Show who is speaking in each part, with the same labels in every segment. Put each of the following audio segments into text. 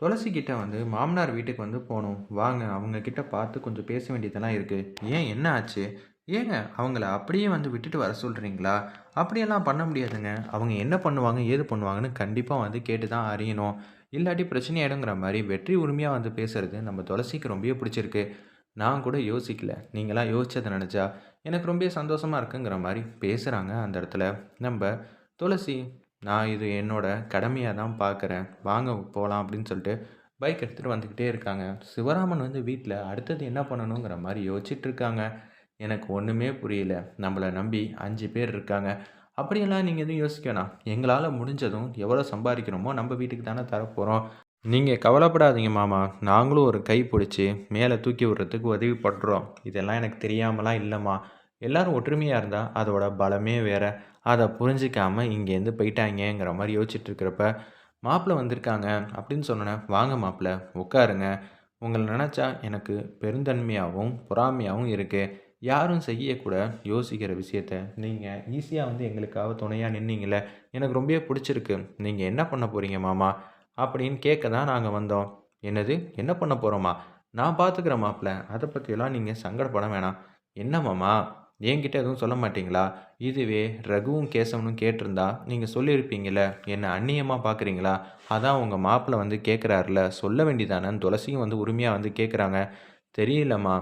Speaker 1: துளசி கிட்ட வந்து மாமனார் வீட்டுக்கு வந்து போகணும். வாங்க அவங்க கிட்ட பார்த்து கொஞ்சம் பேச வேண்டியதெல்லாம் இருக்குது ஏன் என்ன ஆச்சு? ஏங்க அவங்கள அப்படியே வந்து விட்டுட்டு வர சொல்கிறீங்களா அப்படியெல்லாம் பண்ண முடியாதுங்க. அவங்க என்ன பண்ணுவாங்க ஏது பண்ணுவாங்கன்னு கண்டிப்பாக வந்து கேட்டு தான் அறியணும். இல்லாட்டி பிரச்சனையாயிடுங்கிற மாதிரி வெற்றி உரிமையாக வந்து பேசுறது நம்ம துளசிக்கு ரொம்பவே பிடிச்சிருக்கு. நான் கூட யோசிக்கல. நீங்களாம் யோசிச்சதை நினச்சா. எனக்கு ரொம்ப சந்தோஷமாக இருக்குங்கிற மாதிரி பேசுகிறாங்க அந்த இடத்துல. நம்ம துளசி நான் இது என்னோட கடமையாக தான் பார்க்குறேன் வாங்க போகலாம் அப்படின்னு சொல்லிட்டு பைக் எடுத்துகிட்டு வந்துக்கிட்டே இருக்காங்க. சிவராமன் வந்து வீட்டில் அடுத்தது என்ன பண்ணணுங்கிற மாதிரி யோசிச்சிட்டுருக்காங்க எனக்கு ஒன்றுமே புரியல. நம்மளை நம்பி அஞ்சு பேர் இருக்காங்க. அப்படியெல்லாம் நீங்கள் எதுவும் யோசிக்க வேணாம். எங்களால் முடிஞ்சதும் எவ்வளோ சம்பாதிக்கிறோமோ நம்ம வீட்டுக்கு தானே தரப்போகிறோம் நீங்கள் கவலைப்படாதீங்க மாமா. நாங்களும் ஒரு கை பிடிச்சி மேலே தூக்கி விடுறதுக்கு உதவி பண்ணுறோம் இதெல்லாம் எனக்கு தெரியாமலாம் இல்லைம்மா. எல்லோரும் ஒற்றுமையாக இருந்தால் அதோட பலமே வேறு. அதை புரிஞ்சிக்காமல் இங்கேருந்து போயிட்டாங்கங்கிற மாதிரி யோசிச்சுட்டு இருக்கிறப்ப மாப்பிள்ளை வந்திருக்காங்க அப்படின்னு சொன்னேன் வாங்க மாப்பிள்ளை உட்காருங்க. உங்களை நினச்சா எனக்கு பெருந்தன்மையாகவும் பொறாமையாகவும் இருக்குது யாரும் செய்யக்கூட யோசிக்கிற விஷயத்த நீங்கள் ஈஸியாக வந்து எங்களுக்காக துணையாக நின்னீங்களே எனக்கு ரொம்பவே பிடிச்சிருக்கு. நீங்கள் என்ன பண்ண போகிறீங்க மாமா? அப்படின்னு கேட்க தான் நாங்கள் வந்தோம். என்னது? என்ன பண்ண போகிறோமா நான் பார்த்துக்கிறேன் மாப்பிள்ள அதை பற்றியெல்லாம் நீங்கள் சங்கடப்பட வேணாம். என்ன மாமா? என்கிட்ட எதுவும் சொல்ல மாட்டீங்களா? இதுவே ரகுவும் கேசவனும் கேட்டிருந்தா நீங்கள் சொல்லியிருப்பீங்களே என்னை அந்நியமாக பார்க்குறீங்களா அதான் உங்கள் மாப்பிள்ளை வந்து கேட்குறாருல சொல்ல வேண்டியதானேன்னு துளசியும் வந்து உரிமையாக வந்து கேட்குறாங்க தெரியலம்மா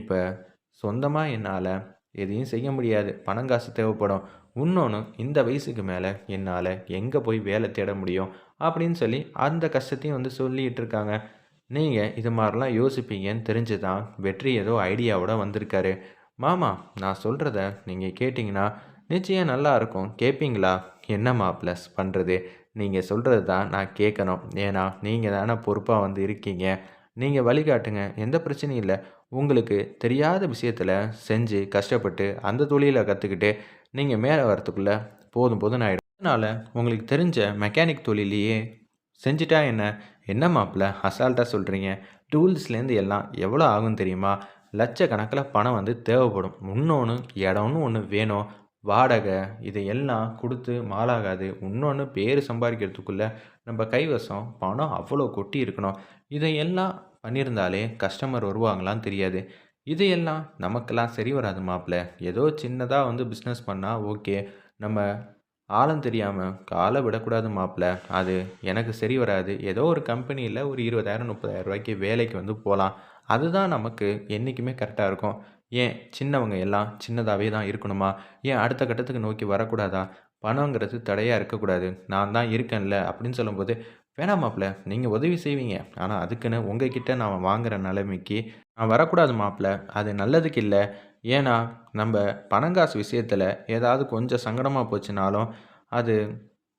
Speaker 1: இப்போ சொந்தமாக என்னால் எதையும் செய்ய முடியாது பணம் காசு தேவைப்படும். இன்னொன்று இந்த வயசுக்கு மேலே என்னால் எங்கே போய் வேலை தேட முடியும்? அப்படின்னு சொல்லி அந்த கஷ்டத்தையும் வந்து சொல்லிகிட்டு இருக்காங்க. நீங்கள் இது மாதிரிலாம் யோசிப்பீங்கன்னு தெரிஞ்சு தான் வெற்றி ஏதோ ஐடியாவோட வந்திருக்காரு. மாமா நான் சொல்கிறத நீங்கள் கேட்டிங்கன்னா நிச்சயம் நல்லா இருக்கும். கேட்பீங்களா என்னம்மா ப்ளஸ் பண்ணுறது நீங்கள் சொல்கிறது தான் நான் கேட்கணும் ஏன்னா நீங்கள் தானே பொறுப்பாக வந்து இருக்கீங்க. நீங்கள் வழிகாட்டுங்க. எந்த பிரச்சனையும் இல்லை. உங்களுக்கு தெரியாத விஷயத்தில் செஞ்சு கஷ்டப்பட்டு அந்த தொழிலை கற்றுக்கிட்டு நீங்கள் மேலே வரத்துக்குள்ளே போதும் போதும் ஆகிடும் அதனால் உங்களுக்கு தெரிஞ்ச மெக்கானிக் தொழிலையே செஞ்சுட்டா என்ன? என்ன மாப்பிள்ள அசால்ட்டாக சொல்கிறீங்க டூல்ஸ்லேருந்து எல்லாம் எவ்வளோ ஆகும் தெரியுமா? லட்சக்கணக்கில் பணம் வந்து தேவைப்படும். இன்னொன்று இடம்னு ஒன்று வேணும். வாடகை இதையெல்லாம் கொடுத்து மாலாகாது. இன்னொன்று பேர் சம்பாதிக்கிறதுக்குள்ளே நம்ம கைவசம் பணம் அவ்வளோ கொட்டி இருக்கணும். இதையெல்லாம் பண்ணியிருந்தாலே கஸ்டமர் வருவாங்களான்னு தெரியாது. இதையெல்லாம் நமக்கெல்லாம் சரி வராது மாப்பிள்ள. ஏதோ சின்னதாக வந்து பிஸ்னஸ் பண்ணால் ஓகே நம்ம ஆழம் தெரியாமல் காலை விடக்கூடாது மாப்பிள்ள. அது எனக்கு சரி வராது. ஏதோ ஒரு கம்பெனியில் ஒரு இருபதாயிரம் முப்பதாயிரம் ரூபாய்க்கு வேலைக்கு வந்து போகலாம். அதுதான் நமக்கு என்றைக்குமே கரெக்டாக இருக்கும். ஏன் சின்னவங்க எல்லாம் சின்னதாகவே தான் இருக்கணுமா? ஏன் அடுத்த கட்டத்துக்கு நோக்கி வரக்கூடாதா? பணங்கிறது தடையாக இருக்கக்கூடாது. நான் தான் இருக்கேன்ல அப்படின்னு சொல்லும்போது வேணாம் மாப்பிள்ள நீங்கள் உதவி செய்வீங்க. ஆனால் அதுக்குன்னு உங்ககிட்ட நான் வாங்குகிற நிலைமைக்கு நான் வரக்கூடாது மாப்பிள்ள. அது நல்லதுக்கு இல்லை. ஏன்னா நம்ம பணங்காசு விஷயத்தில் ஏதாவது கொஞ்சம் சங்கடமாக போச்சுனாலும் அது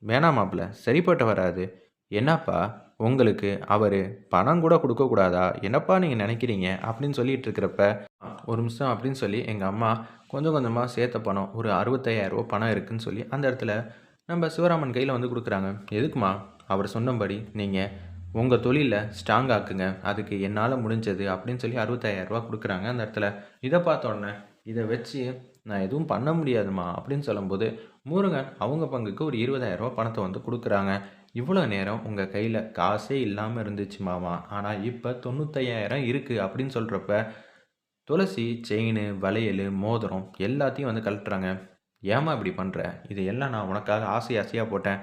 Speaker 1: வேணாம் மாப்பிள்ள. சரிப்பட்டு வராது. என்னப்பா? உங்களுக்கு அவர் பணம் கூட கொடுக்கக்கூடாதா என்னப்பா நீங்கள் நினைக்கிறீங்க? அப்படின்னு சொல்லிட்டு இருக்கிறப்ப ஒரு நிமிஷம் அப்படின்னு சொல்லி எங்கள் அம்மா கொஞ்சம் கொஞ்சமாக சேர்த்த பணம் ஒரு அறுபத்தையாயிரரூபா பணம் இருக்குதுன்னு சொல்லி அந்த இடத்துல நம்ம சிவராமன் கையில் வந்து கொடுக்குறாங்க. எதுக்குமா? அவர் சொன்னபடி நீங்கள் உங்கள் தொழிலில் ஸ்ட்ராங் ஆக்குங்க. அதுக்கு என்னால் முடிஞ்சது அப்படின்னு சொல்லி அறுபத்தாயிரரூபா கொடுக்குறாங்க அந்த இடத்துல. இதை பார்த்தோன்னே இதை வச்சு நான் எதுவும் பண்ண முடியாதுமா? அப்படின்னு சொல்லும்போது முருகன் அவங்க பங்குக்கு ஒரு இருபதாயிரரூபா பணத்தை வந்து கொடுக்குறாங்க. இவ்வளோ நேரம் உங்கள் கையில் காசே இல்லாமல் இருந்துச்சு மாமா. ஆனால் இப்போ தொண்ணூத்தையாயிரம் இருக்குது அப்படின்னு சொல்கிறப்ப துளசி செயின் வளையல் மோதிரம் எல்லாத்தையும் வந்து கழட்டுறாங்க. ஏமா இப்படி பண்ணுற இது எல்லாம் நான் உனக்காக ஆசை ஆசையாக போட்டேன்.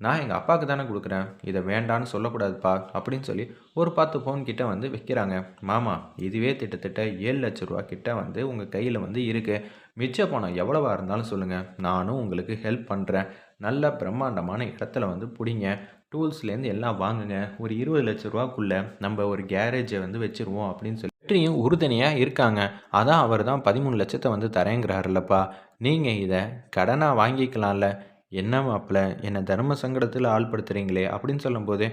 Speaker 1: நான் எங்கள் அப்பாவுக்கு தானே கொடுக்குறேன். இதை வேண்டான்னு சொல்லக்கூடாதுப்பா அப்படின்னு சொல்லி ஒரு பத்து பவுன் கிட்ட வந்து வைக்கிறாங்க. மாமா இதுவே திட்டத்தட்ட ஏழு லட்ச ரூபா கிட்ட வந்து உங்கள் கையில் வந்து இருக்குது மிச்ச பணம் எவ்வளவா இருந்தாலும் சொல்லுங்கள் நானும் உங்களுக்கு ஹெல்ப் பண்ணுறேன் நல்ல பிரம்மாண்டமான இடத்துல வந்து பிடிங்க. டூல்ஸ்லேருந்து எல்லாம் வாங்குங்க. ஒரு இருபது லட்ச ரூபாக்குள்ளே நம்ம ஒரு கேரேஜை வந்து வச்சுருவோம் அப்படின்னு சொல்லி வெற்றியும் உறுதுணையாக இருக்காங்க. அதான் அவர் தான் பதிமூணு லட்சத்தை வந்து தரேங்கிறாருல்லப்பா நீங்கள் இதை கடனாக வாங்கிக்கலாம்ல. என்ன மாப்பிள்ள என்னை தர்ம சங்கடத்தில் ஆள்படுத்துகிறீங்களே அப்படின்னு சொல்லும்போது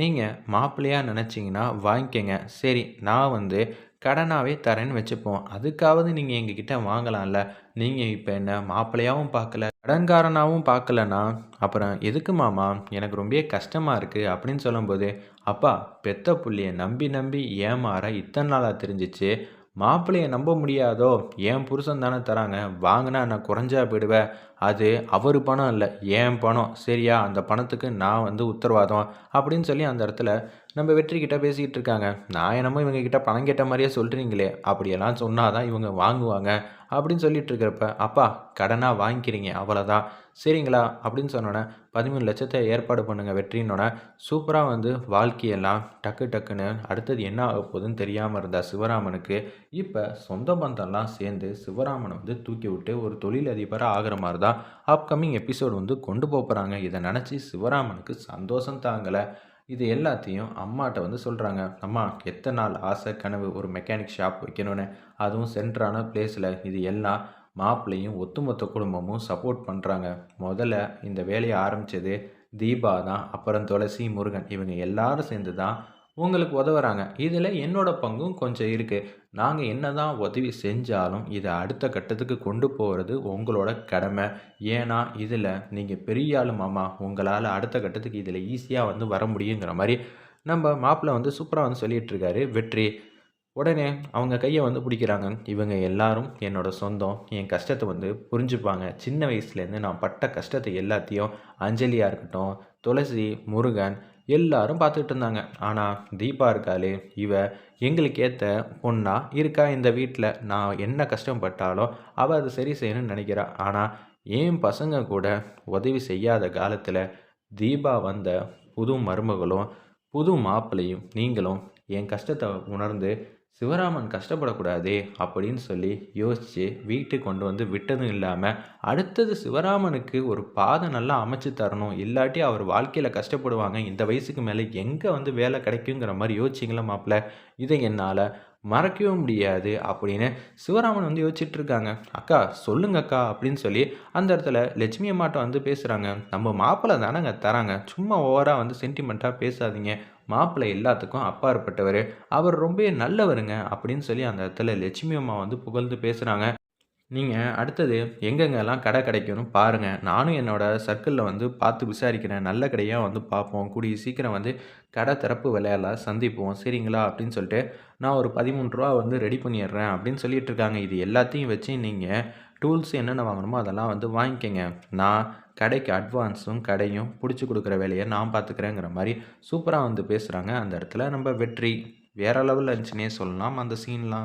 Speaker 1: நீங்கள் மாப்பிள்ளையாக நினச்சிங்கன்னா வாங்கிக்கங்க. சரி நான் வந்து கடனாகவே தரேன்னு வச்சுப்போம். அதுக்காவது நீங்கள் எங்ககிட்ட வாங்கலாம்ல. நீங்கள் இப்போ என்ன மாப்பிள்ளையாகவும் பார்க்கல. கடன்காரனாகவும் பார்க்கலனா அப்புறம் எதுக்கு மாமா? எனக்கு ரொம்ப கஷ்டமாக இருக்குது அப்படின்னு சொல்லும்போது அப்பா பெத்த புள்ளியை நம்பி நம்பி ஏமாற இத்தனை நாளாக தெரிஞ்சிச்சு? மாப்பிள்ளையை நம்ப முடியாதோ? என் புருஷன் தானே தராங்க. வாங்கினா நான் குறைஞ்சா போயிடுவேன் அது அவர் பணம் இல்லை என் பணம். சரியா அந்த பணத்துக்கு நான் வந்து உத்தரவாதம் அப்படின்னு சொல்லி அந்த இடத்துல நம்ம வெற்றி கிட்ட பேசிக்கிட்டு இருக்காங்க. நான் என்னமோ இவங்க கிட்ட பணம் கேட்ட மாதிரியே சொல்கிறீங்களே அப்படியெல்லாம் சொன்னால் தான் இவங்க வாங்குவாங்க அப்படின்னு சொல்லிட்டு இருக்கிறப்ப அப்பா கடனாக வாங்கிக்கிறீங்க அவ்வளோதான் சரிங்களா? அப்படின்னு சொன்னோன்னே பதிமூணு லட்சத்தை ஏற்பாடு பண்ணுங்கள் வெற்றினோட சூப்பராக வந்து வாழ்க்கையெல்லாம் டக்கு டக்குன்னு அடுத்தது என்ன ஆக போகுதுன்னு தெரியாமல் இருந்தா சிவராமனுக்கு இப்போ சொந்த பந்தம்லாம் சேர்ந்து சிவராமனை வந்து தூக்கி விட்டு ஒரு தொழிலதிபராக ஆகிற மாதிரி தான் அப்கமிங் எபிசோடு வந்து கொண்டு போகிறாங்க இதை நினச்சி சிவராமனுக்கு சந்தோஷம் தாங்கலை. இது எல்லாத்தையும் அம்மாட்ட வந்து சொல்கிறாங்க அம்மா எத்தனை நாள் ஆசை கனவு ஒரு மெக்கானிக் ஷாப் வைக்கணும்னு? அதுவும் சென்ட்ரான பிளேஸில் இது எல்லாம் மாப்பிள்ளையும் ஒத்துமொத்த குடும்பமும் சப்போர்ட் பண்ணுறாங்க முதல்ல இந்த வேலையை ஆரம்பித்தது தீபா தான். அப்புறம் துளசி முருகன் இவங்க எல்லாரும் சேர்ந்து தான் உங்களுக்கு உதவுறாங்க. இதில் என்னோட பங்கும் கொஞ்சம் இருக்குது நாங்கள் என்ன தான் உதவி செஞ்சாலும் இதை அடுத்த கட்டத்துக்கு கொண்டு போகிறது உங்களோட கடமை. ஏன்னா இதில் நீங்கள் பெரிய ஆளு மாமா உங்களால் அடுத்த கட்டத்துக்கு இதில் ஈஸியாக வந்து வர முடியுங்கிற மாதிரி நம்ம மாப்பிள்ளை வந்து சூப்பராக வந்து சொல்லிகிட்ருக்காரு வெற்றி. உடனே அவங்க கையை வந்து பிடிக்கிறாங்க. இவங்க எல்லாரும் என்னோட சொந்தம் என் கஷ்டத்தை வந்து புரிஞ்சுப்பாங்க. சின்ன வயசுலேருந்து நான் பட்ட கஷ்டத்தை எல்லாத்தையும் அஞ்சலியாக இருக்கட்டும் துளசி முருகன் எல்லாரும் பார்த்துக்கிட்டு இருந்தாங்க. ஆனால் தீபா இருக்காளே இவ எங்களுக்கு ஏற்ற பொண்ணா இருக்கா இந்த வீட்டில் நான் என்ன கஷ்டப்பட்டாலும் அவள் அதை சரி செய்யணும்னு நினைக்கிறா. ஆனால் என் பசங்க கூட உதவி செய்யாத காலத்தில் தீபா வந்த புது மருமகளும் புது மாப்பிள்ளையும் நீங்களும் என் கஷ்டத்தை உணர்ந்து சிவராமன் கஷ்டப்படக்கூடாதே அப்படின்னு சொல்லி யோசித்து வீட்டுக்கு கொண்டு வந்து விட்டதும் இல்லாமல் அடுத்தது சிவராமனுக்கு ஒரு பாதை நல்லா அமைச்சு தரணும். இல்லாட்டி அவர் வாழ்க்கையில் கஷ்டப்படுவாங்க. இந்த வயசுக்கு மேலே எங்கே வந்து வேலை கிடைக்குங்கிற மாதிரி யோசிச்சிங்களா மாப்பிள்ள? இதை என்னால் மறக்கவே முடியாது அப்படின்னு சிவராமன் வந்து யோசிச்சுட்டு இருக்காங்க அக்கா சொல்லுங்க அக்கா அப்படின்னு சொல்லி அந்த இடத்துல லட்சுமி அம்மாட்ட வந்து பேசுகிறாங்க நம்ம மாப்பிள்ளை தானேங்க தராங்க. சும்மா ஓவராக வந்து சென்டிமெண்ட்டாக பேசாதீங்க. மாப்பிள்ளை எல்லாத்துக்கும் அப்பாற்பட்டவர். அவர் ரொம்ப நல்லவருங்க அப்படின்னு சொல்லி அந்த இடத்துல லட்சுமி அம்மா வந்து புகழ்ந்து பேசுகிறாங்க நீங்கள் அடுத்தது எங்கெங்கெல்லாம் கடை கிடைக்கும்னு பாருங்கள் நானும் என்னோடய சர்க்கிளில் வந்து பார்த்து விசாரிக்கிறேன். நல்ல கடையாக வந்து பார்ப்போம். கூடிய சீக்கிரம் வந்து கடை திறப்பு விளையாடலாம் சந்திப்போம். சரிங்களா? அப்படின்னு சொல்லிட்டு நான் ஒரு பதிமூணு ரூபா வந்து ரெடி பண்ணிடுறேன் அப்படின்னு சொல்லிட்டு இருக்காங்க. இது எல்லாத்தையும் வச்சு நீங்கள் டூல்ஸ் என்னென்ன வாங்கணுமோ அதெல்லாம் வந்து வாங்கிக்கோங்க. நான் கடைக்கு அட்வான்ஸும் கடையும் பிடிச்சி கொடுக்குற வேலையை நான் பார்த்துக்கிறேங்கிற மாதிரி சூப்பராக வந்து பேசுகிறாங்க அந்த இடத்துல நம்ம வெற்றி. வேறு லெவலில் இருந்துச்சுன்னே சொல்லலாம். அந்த சீன்லாம்